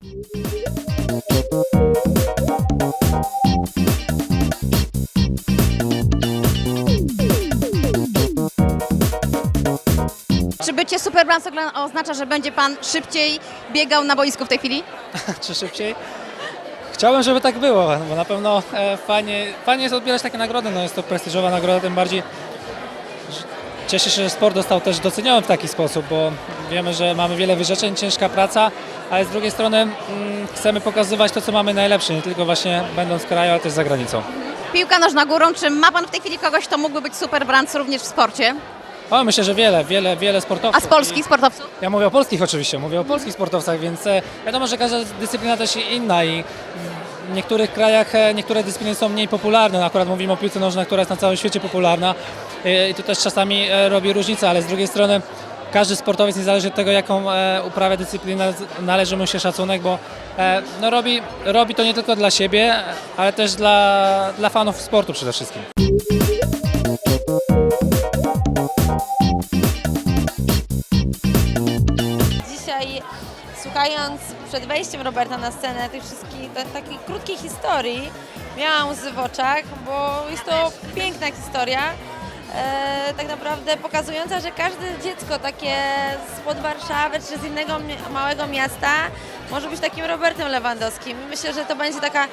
Czy bycie Superbrand oznacza, że będzie Pan szybciej biegał na boisku w tej chwili? czy szybciej. Chciałbym, żeby tak było, bo na pewno e, fajnie, fajnie jest odbierać takie nagrody, no jest to prestiżowa nagroda, tym bardziej cieszę się, że sport został też doceniony w taki sposób, bo wiemy, że mamy wiele wyrzeczeń, ciężka praca, ale z drugiej strony mm, chcemy pokazywać to, co mamy najlepsze, nie tylko właśnie będąc w kraju, ale też za granicą. Piłka nożna górą, czy ma Pan w tej chwili kogoś, kto mógłby być Superbrand również w sporcie? O, myślę, że wiele, wiele, wiele A sportowców. z polskich sportowców? Ja mówię o polskich oczywiście, mówię o polskich sportowcach, więc e, wiadomo, że każda dyscyplina też inna i w niektórych krajach e, niektóre dyscypliny są mniej popularne. No, Akurat mówimy o piłce nożnej, która jest na całym świecie popularna i to też czasami e, robi różnicę, ale z drugiej strony każdy sportowiec, niezależnie od tego, jaką e, uprawia dyscyplinę, należy mu się szacunek, bo e, no, robi, robi to nie tylko dla siebie, ale też dla, dla fanów sportu przede wszystkim. Dzisiaj słuchając przed wejściem Roberta na scenę tych wszystkich ta, takiej krótkiej historii, miałam łzy w oczach, bo jest to piękna historia. E, tak naprawdę pokazująca, że każde dziecko takie spod Warszawy czy z innego małego miasta może być takim Robertem Lewandowskim. Myślę, że to będzie taka e,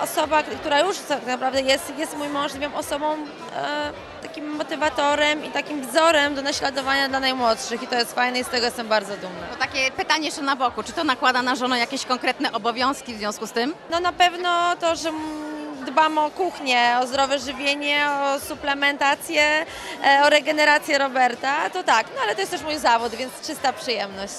osoba, która już tak naprawdę jest, jest mój możliwą osobą, e, takim motywatorem i takim wzorem do naśladowania dla najmłodszych i to jest fajne i z tego jestem bardzo dumna. To takie pytanie jeszcze na boku. Czy to nakłada na żonę jakieś konkretne obowiązki w związku z tym? No na pewno to, że dbam o kuchnię, o zdrowe żywienie, o suplementację, e, o regenerację Roberta, to tak, no ale to jest też mój zawód, więc czysta przyjemność.